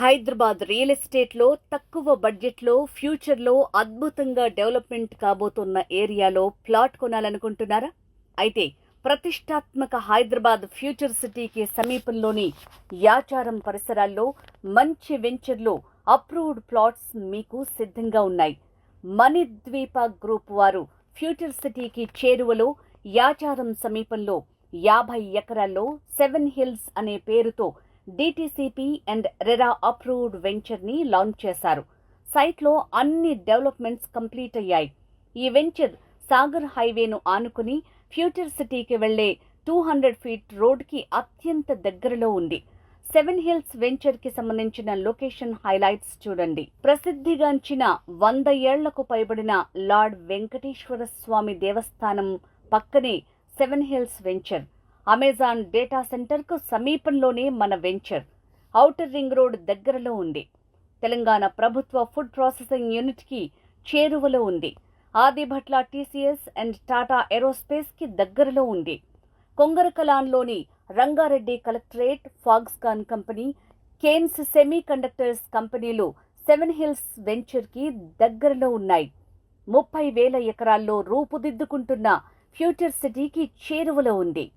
Hyderabad real ఎస్టేట్లో తక్కువ బడ్జెట్లో ఫ్యూచర్లో అద్భుతంగా డెవలప్మెంట్ కాబోతున్న ఏరియాలో ప్లాట్ కొనాలనుకుంటున్నారా? అయితే ప్రతిష్టాత్మక హైదరాబాద్ ఫ్యూచర్ సిటీకి సమీపంలోని యాచారం పరిసరాల్లో మంచి వెంచర్లో అప్రూవ్డ్ ప్లాట్స్ మీకు సిద్ధంగా ఉన్నాయి. మణిద్వీప గ్రూప్ వారు ఫ్యూచర్ సిటీకి చేరువలో యాచారం సమీపంలో యాభై ఎకరాల్లో సెవెన్ హిల్స్ అనే పేరుతో డిటిసిపి అండ్ రెరా అప్రూవ్డ్ వెంచర్ని లాంచ్ చేశారు. సైట్లో అన్ని డెవలప్మెంట్స్ కంప్లీట్ అయ్యాయి. ఈ వెంచర్ సాగర్ హైవేను ఆనుకుని ఫ్యూచర్ సిటీకి వెళ్ళే టూ హండ్రెడ్ ఫీట్ రోడ్కి అత్యంత దగ్గరలో ఉంది. సెవెన్ హిల్స్ వెంచర్కి సంబంధించిన లొకేషన్ హైలైట్స్ చూడండి. ప్రసిద్ధిగాంచిన వంద ఏళ్ళకు పైబడిన లార్డ్ వెంకటేశ్వర స్వామి దేవస్థానం పక్కనే seven hills venture. Amazon data సెంటర్కు సమీపంలోనే మన వెంచర్ ఔటర్ రింగ్ రోడ్ దగ్గరలో ఉంది. తెలంగాణ ప్రభుత్వ ఫుడ్ ప్రాసెసింగ్ యూనిట్కి చేరువలో ఉంది. ఆదిభట్ల టీసీఎస్ అండ్ టాటా ఏరోస్పేస్కి దగ్గరలో ఉంది. కొంగరకలాన్లోని Rangareddy collectorate Foxconn company Kaynes semiconductors కంపెనీలు సెవెన్ హిల్స్ వెంచర్కి దగ్గరలో ఉన్నాయి. ముప్పై వేల ఎకరాల్లో రూపుదిద్దుకుంటున్న ఫ్యూచర్ సిటీకి చేరువలో ఉంది.